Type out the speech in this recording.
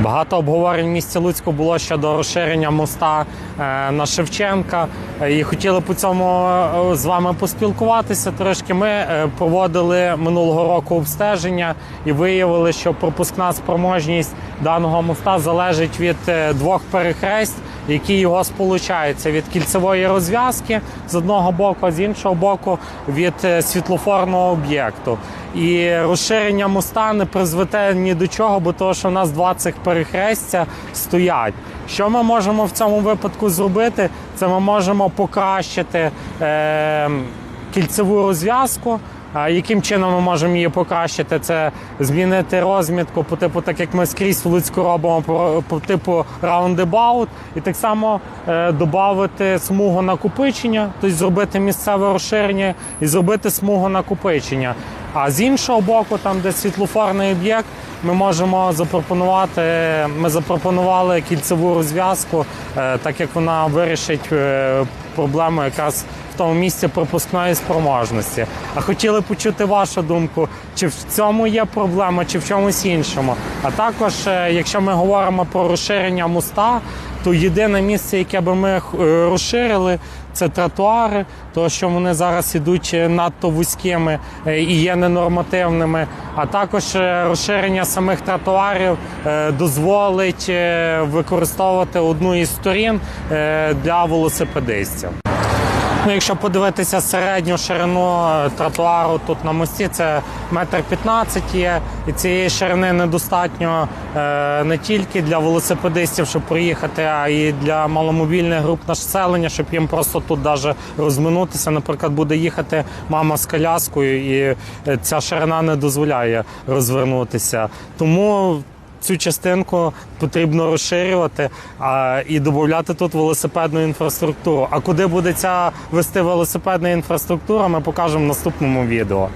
Багато обговорень в місті Луцьку було щодо розширення моста е, на Шевченка. І хотіли по цьому е, з вами поспілкуватися трошки. Ми е, проводили минулого року обстеження і виявили, що пропускна спроможність даного моста залежить від двох перехресть, які його сполучаються від кільцевої розв'язки з одного боку, а з іншого боку від світлофорного об'єкту. І розширення моста не призведе ні до чого, бо того, що в нас два цих перехрестя стоять. Що ми можемо в цьому випадку зробити? Це ми можемо покращити е, кільцеву розв'язку. А яким чином ми можемо її покращити? Це змінити розмітку по типу, так як ми скрізь в Луцьку робимо по, типу roundabout, і так само е, додати смугу накопичення, тобто зробити місцеве розширення і зробити смугу накопичення. А з іншого боку, там, де світлофорний об'єкт, ми можемо запропонувати. Ми запропонували кільцеву розв'язку, е, так як вона вирішить е, проблему якраз в тому місці пропускної спроможності. А хотіли почути вашу думку, чи в цьому є проблема, чи в чомусь іншому. А також, е, якщо ми говоримо про розширення моста, то єдине місце, яке би ми розширили, це тротуари, тому що вони зараз ідуть надто вузькими і є ненормативними. А також е, розширення самих тротуарів е, дозволить е, використовувати одну із сторін для велосипедистів. Ну, якщо подивитися середню ширину тротуару тут на мості, це метр п'ятнадцять є. І цієї ширини недостатньо е, не тільки для велосипедистів, щоб проїхати, а і для маломобільних груп населення, щоб їм просто тут даже розминутися. Наприклад, буде їхати мама з коляскою, і е, ця ширина не дозволяє розвернутися. Тому цю частинку потрібно розширювати а, і додати тут велосипедну інфраструктуру. А куди буде ця вести велосипедна інфраструктура, ми покажемо в наступному відео.